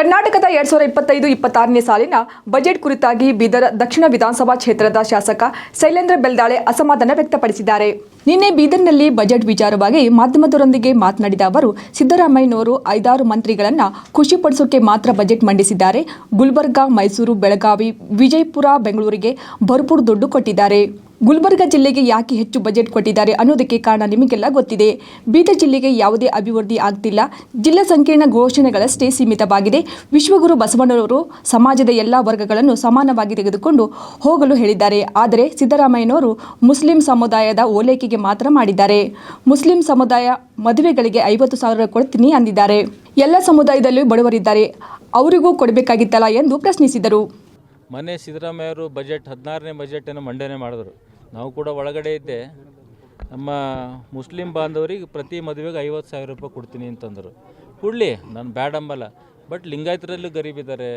ಕರ್ನಾಟಕದ ಎರಡ್ ಸಾವಿರದ ಇಪ್ಪತ್ತೈದು, ಇಪ್ಪತ್ತಾರನೇ ಸಾಲಿನ ಬಜೆಟ್ ಕುರಿತಾಗಿ ಬೀದರ್ ದಕ್ಷಿಣ ವಿಧಾನಸಭಾ ಕ್ಷೇತ್ರದ ಶಾಸಕ ಶೈಲೇಂದ್ರ ಬೆಲ್ದಾಳೆ ಅಸಮಾಧಾನ ವ್ಯಕ್ತಪಡಿಸಿದ್ದಾರೆ. ನಿನ್ನೆ ಬೀದರ್ನಲ್ಲಿ ಬಜೆಟ್ ವಿಚಾರವಾಗಿ ಮಾಧ್ಯಮದವರೊಂದಿಗೆ ಮಾತನಾಡಿದ ಅವರು, ಸಿದ್ದರಾಮಯ್ಯನವರು ಐದಾರು ಮಂತ್ರಿಗಳನ್ನು ಖುಷಿಪಡಿಸೋಕೆ ಮಾತ್ರ ಬಜೆಟ್ ಮಂಡಿಸಿದ್ದಾರೆ. ಗುಲ್ಬರ್ಗಾ, ಮೈಸೂರು, ಬೆಳಗಾವಿ, ವಿಜಯಪುರ, ಬೆಂಗಳೂರಿಗೆ ಭರ್ಪೂರ್ ದುಡ್ಡು ಕೊಟ್ಟಿದ್ದಾರೆ. ಗುಲ್ಬರ್ಗ ಜಿಲ್ಲೆಗೆ ಯಾಕೆ ಹೆಚ್ಚು ಬಜೆಟ್ ಕೊಟ್ಟಿದ್ದಾರೆ ಅನ್ನೋದಕ್ಕೆ ಕಾರಣ ನಿಮಗೆಲ್ಲ ಗೊತ್ತಿದೆ. ಬೀದರ್ ಜಿಲ್ಲೆಗೆ ಯಾವುದೇ ಅಭಿವೃದ್ಧಿ ಆಗ್ತಿಲ್ಲ. ಜಿಲ್ಲಾ ಸಂಕೀರ್ಣ ಘೋಷಣೆಗಳಷ್ಟೇ ಸೀಮಿತವಾಗಿದೆ. ವಿಶ್ವಗುರು ಬಸವಣ್ಣನವರು ಸಮಾಜದ ಎಲ್ಲ ವರ್ಗಗಳನ್ನು ಸಮಾನವಾಗಿ ತೆಗೆದುಕೊಂಡು ಹೋಗಲು ಹೇಳಿದ್ದಾರೆ. ಆದರೆ ಸಿದ್ದರಾಮಯ್ಯನವರು ಮುಸ್ಲಿಂ ಸಮುದಾಯದ ಓಲೈಕೆಗೆ ಮಾತ್ರ ಮಾಡಿದ್ದಾರೆ. ಮುಸ್ಲಿಂ ಸಮುದಾಯ ಮದುವೆಗಳಿಗೆ ಐವತ್ತು ಸಾವಿರ ಕೊಡ್ತೀನಿ ಅಂದಿದ್ದಾರೆ. ಎಲ್ಲ ಸಮುದಾಯದಲ್ಲೂ ಬಡವರಿದ್ದಾರೆ. ಅವರಿಗೂ ಕೊಡಬೇಕಾಗಿತ್ತಲ್ಲ ಎಂದು ಪ್ರಶ್ನಿಸಿದರು. ಮೊನ್ನೆ ಸಿದ್ದರಾಮಯ್ಯವರು ಬಜೆಟ್ ಹದಿನಾರನೇ ಬಜೆಟನ್ನು ಮಂಡನೆ ಮಾಡಿದ್ರು. ನಾವು ಕೂಡ ಒಳಗಡೆ ಇದ್ದೆ. ನಮ್ಮ ಮುಸ್ಲಿಂ ಬಾಂಧವರಿಗೆ ಪ್ರತಿ ಮದುವೆಗೆ ಐವತ್ತು ಸಾವಿರ ರೂಪಾಯಿ ಕೊಡ್ತೀನಿ ಅಂತಂದರು. ಕೊಡಲಿ, ನಾನು ಬ್ಯಾಡ್ ಅಂಬಲ್ಲ. ಬಟ್ ಲಿಂಗಾಯತರಲ್ಲೂ ಗರೀಬಿದ್ದಾರೆ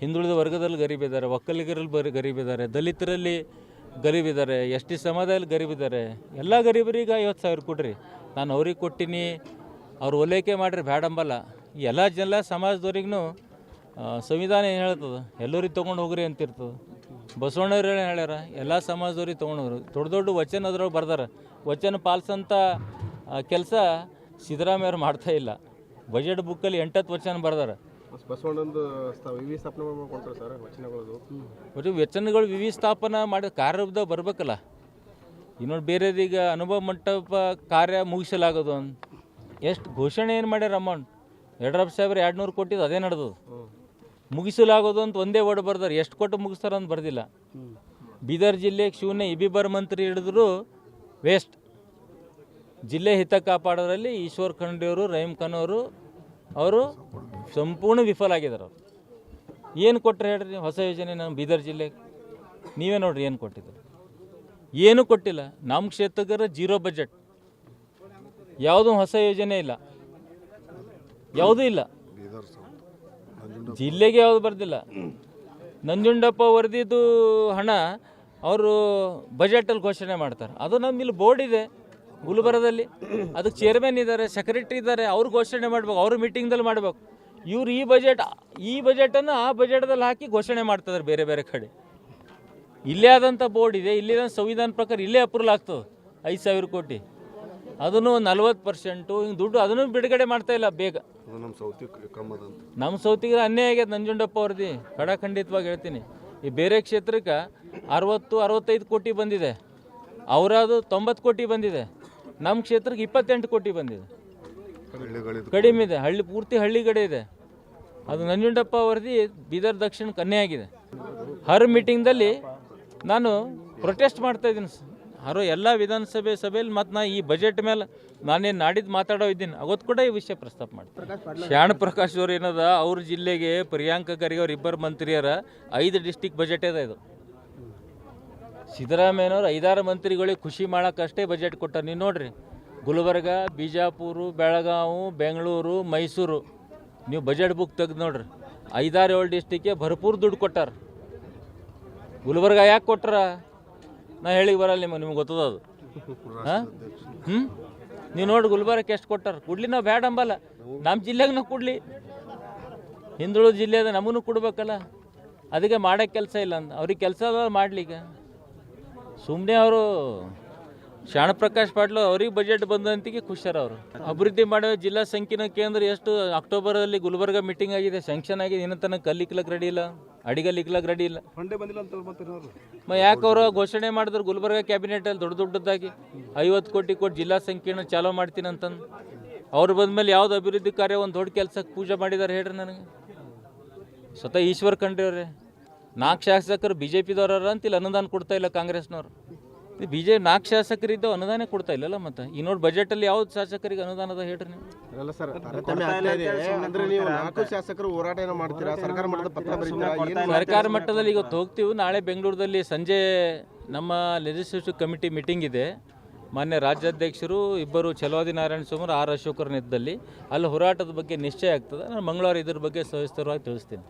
ಹಿಂದುಳಿದ ವರ್ಗದಲ್ಲಿ ಗರೀಬಿದ್ದಾರೆ ಒಕ್ಕಲಿಗರಲ್ಲಿ ಬರೀ ಗರೀಬಿದ್ದಾರೆ ದಲಿತರಲ್ಲಿ ಗರೀಬಿದ್ದಾರೆ ಎಸ್ ಟಿ ಸಮುದಾಯದಲ್ಲಿ ಗರೀಬಿದ್ದಾರೆ ಎಲ್ಲ ಗರೀಬರಿಗೆ ಐವತ್ತು ಸಾವಿರ ಕೊಡ್ರಿ. ನಾನು ಅವ್ರಿಗೆ ಕೊಟ್ಟಿನಿ, ಅವ್ರು ಓಲೈಕೆ ಮಾಡಿರಿ, ಬ್ಯಾಡ್ ಅಂಬಲ್ಲ. ಎಲ್ಲ ಜನ ಸಮಾಜದವ್ರಿಗೂ ಸಂವಿಧಾನ ಏನು ಹೇಳ್ತದೆ? ಎಲ್ಲರಿಗೆ ತೊಗೊಂಡು ಹೋಗ್ರಿ ಅಂತಿರ್ತದೆ. ಬಸವಣ್ಣವ್ರು ಹೇಳ್ಯಾರ? ಎಲ್ಲ ಸಮಾಜದವ್ರಿಗೆ ತೊಗೊಂಡವ್ರು. ದೊಡ್ಡ ದೊಡ್ಡ ವಚನ ಅದ್ರೊಳಗೆ ಬರ್ದಾರ. ವಚನ ಪಾಲಿಸಂಥ ಕೆಲಸ ಸಿದ್ದರಾಮಯ್ಯವ್ರು ಮಾಡ್ತಾ ಇಲ್ಲ. ಬಜೆಟ್ ಬುಕ್ಕಲ್ಲಿ ಎಂಟತ್ತು ವಚನ ಬರ್ದಾರ. ಬಸವಣ್ಣ ಬಸವಣ್ಣಂದು ವಚನಗಳು ವಿವಿ ಸ್ಥಾಪನ ಮಾಡಿ ಕಾರ್ಯದ ಬರ್ಬೇಕಲ್ಲ. ಇನ್ನೊಂದು ಬೇರೆದೀಗ ಅನುಭವ ಮಂಟಪ ಕಾರ್ಯ ಮುಗಿಸಲಾಗೋದು ಅಂತ. ಎಷ್ಟು ಘೋಷಣೆ ಏನು ಮಾಡ್ಯಾರ ಅಮೌಂಟ್ ಯಡಿಯೂರಪ್ಪ ಸಾಹೇಬ್ರು ಎರಡು ನೂರು ಕೊಟ್ಟಿದ್ದು ಅದೇ ನಡೆದದು. ಮುಗಿಸಲಾಗೋದು ಅಂತ ಒಂದೇ ವರ್ಡ್ ಬರ್ದಾರೆ. ಎಷ್ಟು ಕೊಟ್ಟು ಮುಗಿಸ್ತಾರ ಅಂತ ಬರ್ದಿಲ್ಲ. ಬೀದರ್ ಜಿಲ್ಲೆಗೆ ಶೂನ್ಯ ಇಬಿಬರ್ ಮಂತ್ರಿ ಹಿಡಿದ್ರು ವೇಸ್ಟ್ ಜಿಲ್ಲೆ ಹಿತ ಕಾಪಾಡೋದ್ರಲ್ಲಿ ಈಶ್ವರ್ ಖಂಡಿಯವರು ರಹೀಮ್ ಖಾನ್ ಅವರು ಅವರು ಸಂಪೂರ್ಣ ವಿಫಲ ಆಗಿದ್ದಾರೆ ಅವರು. ಏನು ಕೊಟ್ಟರೆ ಹೇಳ್ರಿ ಹೊಸ ಯೋಜನೆ ನಮ್ಮ ಬೀದರ್ ಜಿಲ್ಲೆಗೆ ನೀವೇ ನೋಡ್ರಿ ಏನು ಕೊಟ್ಟಿದ್ರು. ಏನೂ ಕೊಟ್ಟಿಲ್ಲ. ನಮ್ಮ ಕ್ಷೇತ್ರಗರ ಜೀರೋ ಬಜೆಟ್ ಯಾವುದೂ ಹೊಸ ಯೋಜನೆ ಇಲ್ಲ. ಯಾವುದೂ ಇಲ್ಲ. ಜಿಲ್ಲೆಗೆ ಯಾವುದು ಬರ್ದಿಲ್ಲ. ನಂಜುಂಡಪ್ಪ ವರದಿದು ಹಣ ಅವರು ಬಜೆಟಲ್ಲಿ ಘೋಷಣೆ ಮಾಡ್ತಾರೆ. ಅದು ನಮ್ಮ ಇಲ್ಲಿ ಬೋರ್ಡ್ ಇದೆ, ಗುಲ್ಬರ್ಗದಲ್ಲಿ. ಅದಕ್ಕೆ ಚೇರ್ಮನ್ ಇದ್ದಾರೆ ಸೆಕ್ರೆಟರಿ ಇದ್ದಾರೆ, ಅವ್ರು ಘೋಷಣೆ ಮಾಡ್ಬೇಕು, ಅವ್ರ ಮೀಟಿಂಗ್ದಲ್ಲಿ ಮಾಡ್ಬೇಕು. ಇವ್ರು ಈ ಬಜೆಟ್ ಈ ಬಜೆಟನ್ನು ಆ ಬಜೆಟ್ದಲ್ಲಿ ಹಾಕಿ ಘೋಷಣೆ ಮಾಡ್ತಿದ್ದಾರೆ ಬೇರೆ ಬೇರೆ ಕಡೆ. ಇಲ್ಲೇ ಆದಂಥ ಬೋರ್ಡ್ ಇದೆ ಇಲ್ಲಿನ ಸಂವಿಧಾನ ಪ್ರಕಾರ ಇಲ್ಲೇ ಅಪ್ರೂವಲ್ ಆಗ್ತದೆ, ಐದು ಸಾವಿರ ಕೋಟಿ. ಅದನ್ನು ನಲ್ವತ್ತು ಪರ್ಸೆಂಟು ಹಿಂಗೆ ದುಡ್ಡು ಅದನ್ನು ಬಿಡುಗಡೆ ಮಾಡ್ತಾ ಇಲ್ಲ ಬೇಗ. ಅದು ನಮ್ಮ ಸೌತಿ ಕಮ್ಮದಂತ. ನಮ್ಮ ಸೌತಿಗೆ ಅನ್ಯಾಯ ಆಗ್ಯದ ನಂಜುಂಡಪ್ಪ ಅವ್ರದ್ದು. ಖಡಾಖಂಡಿತವಾಗಿ ಹೇಳ್ತೀನಿ. ಈ ಬೇರೆ ಕ್ಷೇತ್ರಕ್ಕೆ ಅರವತ್ತು ಅರವತ್ತೈದು ಕೋಟಿ ಬಂದಿದೆ. ಅವರದು ತೊಂಬತ್ತು ಕೋಟಿ ಬಂದಿದೆ. ನಮ್ಮ ಕ್ಷೇತ್ರಕ್ಕೆ ಇಪ್ಪತ್ತೆಂಟು ಕೋಟಿ ಬಂದಿದೆ. ಕಡಿಮೆ ಇದೆ. ಹಳ್ಳಿ ಪೂರ್ತಿ ಹಳ್ಳಿ ಕಡೆ ಇದೆ. ಅದು ನಂಜುಂಡಪ್ಪ ಅವರದಿ ಬೀದರ್ ದಕ್ಷಿಣ ಕನ್ಯೆ ಆಗಿದೆ. ಹರ್ ಮೀಟಿಂಗ್ದಲ್ಲಿ ನಾನು ಪ್ರೊಟೆಸ್ಟ್ ಮಾಡ್ತಾ ಇದ್ದೀನಿ ಹರೋ ಎಲ್ಲ ವಿಧಾನಸಭೆ ಸಭೆಯಲ್ಲಿ ಮತ್ತು ನಾ ಈ ಬಜೆಟ್ ಮೇಲೆ ನಾನೇನು ನಾಡಿದ್ದು ಮಾತಾಡೋ ಇದ್ದೀನಿ. ಅವತ್ತು ಕೂಡ ಈ ವಿಷಯ ಪ್ರಸ್ತಾಪ ಮಾಡ್ತೀನಿ. ಶ್ಯಾಣ ಪ್ರಕಾಶ್ ಅವ್ರು ಏನದ? ಅವ್ರ ಜಿಲ್ಲೆಗೆ ಪ್ರಿಯಾಂಕ ಖರ್ಗೆ ಅವ್ರ ಇಬ್ಬರು ಮಂತ್ರಿಯರ ಐದು ಡಿಸ್ಟಿಕ್ ಬಜೆಟ್ ಇದೆ. ಇದು ಸಿದ್ದರಾಮಯ್ಯನವ್ರು ಐದಾರು ಮಂತ್ರಿಗಳಿಗೆ ಖುಷಿ ಮಾಡೋಕ್ಕಷ್ಟೇ ಬಜೆಟ್ ಕೊಟ್ಟಾರೆ. ನೀವು ನೋಡ್ರಿ ಗುಲ್ಬರ್ಗ ಬಿಜಾಪುರ ಬೆಳಗಾವಿ ಬೆಂಗಳೂರು ಮೈಸೂರು ನೀವು ಬಜೆಟ್ ಬುಕ್ ತೆಗೆದು ನೋಡ್ರಿ ಐದಾರು ಏಳು ಡಿಸ್ಟಿಕ್ಗೆ ಭರ್ಪೂರ್ ದುಡ್ಡು ಕೊಟ್ಟಾರ. ಗುಲ್ಬರ್ಗ ಯಾಕೆ ಕೊಟ್ರ? ನಾ ಹೇಳಿ ಬರಲ್ಲ ನಿಮಗೆ, ನಿಮ್ಗೆ ಗೊತ್ತದ ಅದು? ಹಾಂ? ಹ್ಞೂ ನೀವು ನೋಡಿ ಗುಲ್ಬರ್ಗಕ್ಕೆ ಎಷ್ಟು ಕೊಟ್ಟಾರ? ಕೊಡ್ಲಿ ನಾವು ಬ್ಯಾಡ ಅಂಬಲ್ಲ. ನಮ್ಮ ಜಿಲ್ಲೆಗೆ ನಾವು ಕೊಡ್ಲಿ. ಹಿಂದುಳಿದ ಜಿಲ್ಲೆ ಅದ ನಮಗೂ ಕೊಡ್ಬೇಕಲ್ಲ. ಅದಕ್ಕೆ ಮಾಡೋಕ್ಕೆ ಕೆಲಸ ಇಲ್ಲ ಅಂತ ಅವ್ರಿಗೆ ಕೆಲಸ ಮಾಡ್ಲಿಕ್ಕೆ. ಸುಮ್ಮನೆ ಅವರು ಪ್ರಕಾಶ್ ಪಾಟೀಲ್ ಅವ್ರಿಗೆ ಬಜೆಟ್ ಬಂದಂತಿಗೆ ಖುಷಿಯಾರ ಅವರು. ಅಭಿವೃದ್ಧಿ ಮಾಡೋ ಜಿಲ್ಲಾ ಸಂಕೀರ್ಣ ಕೇಂದ್ರ ಎಷ್ಟು ಅಕ್ಟೋಬರ್ ಅಲ್ಲಿ ಗುಲ್ಬರ್ಗ ಮೀಟಿಂಗ್ ಆಗಿದೆ ಸ್ಯಾಂಕ್ಷನ್ ಆಗಿದೆ ಇನ್ನೂ ತನಕ ಕಲ್ಲಿಕ್ಲಕ್ ರೆಡಿ ಇಲ್ಲ ಅಡಿಗಲ್ಲಿಕ್ಲಕ್ಕೆ ರೆಡಿ ಇಲ್ಲ. ಮ ಯಾಕೆ ಅವರು ಘೋಷಣೆ ಮಾಡಿದ್ರು ಗುಲ್ಬರ್ಗ ಕ್ಯಾಬಿನೆಟ್ ಅಲ್ಲಿ ದೊಡ್ಡ ದೊಡ್ಡದಾಗಿ? ಐವತ್ತು ಕೋಟಿ ಕೊಟ್ಟು ಜಿಲ್ಲಾ ಸಂಕೀರ್ಣ ಚಾಲೂ ಮಾಡ್ತೀನಿ ಅಂತಂದು. ಅವ್ರು ಬಂದ್ಮೇಲೆ ಯಾವ್ದು ಅಭಿವೃದ್ಧಿ ಕಾರ್ಯ ಒಂದು ದೊಡ್ಡ ಕೆಲಸಕ್ಕೆ ಪೂಜೆ ಮಾಡಿದಾರೆ ಹೇಳ್ರಿ ನನಗೆ. ಸ್ವತಃ ಈಶ್ವರ್ ಖಂಡ್ರೆ ಅವರೇ. ನಾಲ್ಕು ಶಾಸಕರು ಬಿ ಜೆ ಪಿದವ್ರ ಅಂತ ಇಲ್ಲಿ ಅನುದಾನ ಕೊಡ್ತಾ ಇಲ್ಲ ಕಾಂಗ್ರೆಸ್ನವ್ರು. ಬಿ ಜೆ ನಾಲ್ಕು ಶಾಸಕರಿದ್ದು ಅನುದಾನ ಕೊಡ್ತಾ ಇಲ್ಲಲ್ಲ ಮತ್ತೆ? ಈ ನೋಡಿ ಬಜೆಟಲ್ಲಿ ಯಾವ್ದು ಶಾಸಕರಿಗೆ ಅನುದಾನ ಅದ ಹೇಳ್ರಿ ನೀವು? ಅಲ್ಲ ಸರ್ ತಾರತಮ್ಯ ಆಗ್ತಾ ಇದೆ ಅಂದ್ರೆ ನೀವು ನಾಲ್ಕು ಶಾಸಕರು ಹೋರಾಟ ಏನೋ ಮಾಡ್ತೀರಾ? ಸರ್ಕಾರ ಮಟ್ಟದ ಪತ್ರ ಬರೀತೀರಾ? ಏನು ಸರ್ಕಾರ ಮಟ್ಟದಲ್ಲಿ ಇವತ್ತು ಹೋಗ್ತೀವಿ ನಾಳೆ ಬೆಂಗಳೂರಲ್ಲಿ ಸಂಜೆ ನಮ್ಮ ಲೆಜಿಸ್ಲೇಟಿವ್ ಕಮಿಟಿ ಮೀಟಿಂಗ್ ಇದೆ. ಮಾನ್ಯ ರಾಜ್ಯಾಧ್ಯಕ್ಷರು ಇಬ್ಬರು ಛಲವಾದಿ ನಾರಾಯಣ ಸ್ವಾಮಿ ಆರ್ ಅಶೋಕರ ನೆತ್ತದಲ್ಲಿ ಅಲ್ಲಿ ಹೋರಾಟದ ಬಗ್ಗೆ ನಿಶ್ಚಯ ಆಗ್ತದೆ. ನಾನು ಮಂಗಳವಾರ ಇದ್ರ ಬಗ್ಗೆ ಸವಿಸ್ತರವಾಗಿ ತಿಳಿಸ್ತೀನಿ.